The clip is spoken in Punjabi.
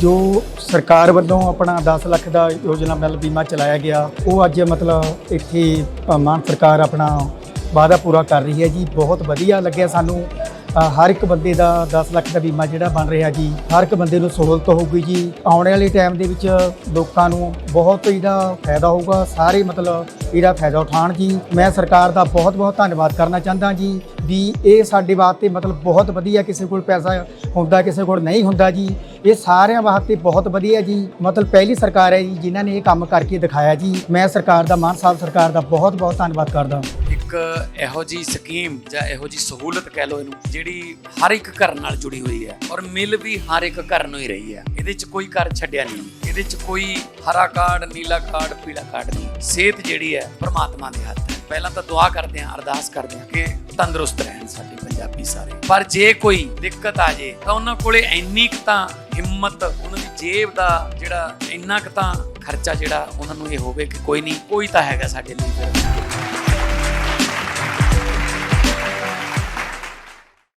ਜੋ ਸਰਕਾਰ ਵੱਲੋਂ ਆਪਣਾ 10 ਲੱਖ ਦਾ ਯੋਜਨਾ ਮਿਲ ਬੀਮਾ ਚਲਾਇਆ ਗਿਆ, ਉਹ ਅੱਜ ਮਤਲਬ ਇੱਥੇ ਮਾਨ ਸਰਕਾਰ ਆਪਣਾ ਵਾਅਦਾ ਪੂਰਾ ਕਰ ਰਹੀ ਹੈ ਜੀ। ਬਹੁਤ ਵਧੀਆ ਲੱਗਿਆ ਸਾਨੂੰ। ਹਰ ਇੱਕ ਬੰਦੇ ਦਾ 10 ਲੱਖ ਦਾ ਬੀਮਾ ਜਿਹੜਾ ਬਣ ਰਿਹਾ ਜੀ। ਹਰ ਇੱਕ ਬੰਦੇ ਨੂੰ ਸਹੂਲਤ ਹੋਊਗੀ ਜੀ। ਆਉਣ ਵਾਲੇ ਟਾਈਮ ਦੇ ਵਿੱਚ ਲੋਕਾਂ ਨੂੰ ਬਹੁਤ ਇਹਦਾ ਫਾਇਦਾ ਹੋਊਗਾ। ਸਾਰੇ ਮਤਲਬ ਇਹਦਾ ਫਾਇਦਾ ਉਠਾਉਣ ਜੀ। ਮੈਂ ਸਰਕਾਰ ਦਾ ਬਹੁਤ ਬਹੁਤ ਧੰਨਵਾਦ ਕਰਨਾ ਚਾਹੁੰਦਾ ਜੀ ਵੀ ਇਹ ਸਾਡੇ ਵਾਸਤੇ ਮਤਲਬ ਬਹੁਤ ਵਧੀਆ, ਕਿਸੇ ਕੋਲ ਪੈਸਾ ਹੁੰਦਾ, ਕਿਸੇ ਕੋਲ ਨਹੀਂ ਹੁੰਦਾ ਜੀ। ਇਹ ਸਾਰਿਆਂ ਵਾਸਤੇ ਬਹੁਤ ਵਧੀਆ ਜੀ। ਮਤਲਬ ਪਹਿਲੀ ਸਰਕਾਰ ਹੈ ਜੀ, ਜਿਨ੍ਹਾਂ ਨੇ ਇਹ ਕੰਮ ਕਰਕੇ ਦਿਖਾਇਆ ਜੀ। ਮੈਂ ਸਰਕਾਰ ਦਾ, ਮਾਨ ਸਾਹਿਬ ਸਰਕਾਰ ਦਾ ਬਹੁਤ ਬਹੁਤ ਧੰਨਵਾਦ ਕਰਦਾ ਇੱਕ ਇਹੋ ਜੀ ਸਕੀਮ ਜਾਂ ਇਹੋ ਜੀ ਸਹੂਲਤ ਕਹਿ ਲਓ ਇਹਨੂੰ, ਜਿਹੜੀ ਹਰ ਇੱਕ ਘਰ ਨਾਲ ਜੁੜੀ ਹੋਈ ਹੈ ਔਰ ਮਿਲ ਵੀ ਹਰ ਇੱਕ ਘਰ ਨੂੰ ਹੀ ਰਹੀ ਹੈ। ਇਹਦੇ 'ਚ ਕੋਈ ਘਰ ਛੱਡਿਆ ਨਹੀਂ। ਇਹਦੇ 'ਚ ਕੋਈ ਹਰਾ ਕਾਰਡ, ਨੀਲਾ ਕਾਰਡ, ਪੀਲਾ ਕਾਰਡ ਨਹੀਂ। ਸਿਹਤ ਜਿਹੜੀ ਹੈ ਪ੍ਰਮਾਤਮਾ ਦੇ ਹੱਥ ਹੈ। ਪਹਿਲਾਂ ਤਾਂ ਦੁਆ ਕਰਦੇ ਹਾਂ, ਅਰਦਾਸ ਕਰਦੇ ਹਾਂ ਕਿ ਤੰਦਰੁਸਤ ਰਹਿਣ ਸਾਡੇ ਪੰਜਾਬੀ ਸਾਰੇ। ਪਰ ਜੇ ਕੋਈ ਦਿੱਕਤ ਆ ਜੇ, ਤਾਂ ਉਹਨਾਂ ਕੋਲੇ ਇੰਨੀ ਕੁ ਤਾਂ ਹਿੰਮਤ ਉਹਨਾਂ ਦੀ ਜੇਬ ਦਾ ਜਿਹੜਾ ਇੰਨਾ ਕੁ ਤਾਂ ਖਰਚਾ ਜਿਹੜਾ ਉਹਨਾਂ ਨੂੰ ਇਹ ਹੋਵੇ ਕਿ ਕੋਈ ਨਹੀਂ, ਕੋਈ ਤਾਂ ਹੈਗਾ ਸਾਡੇ ਲਈ ਫਿਰ।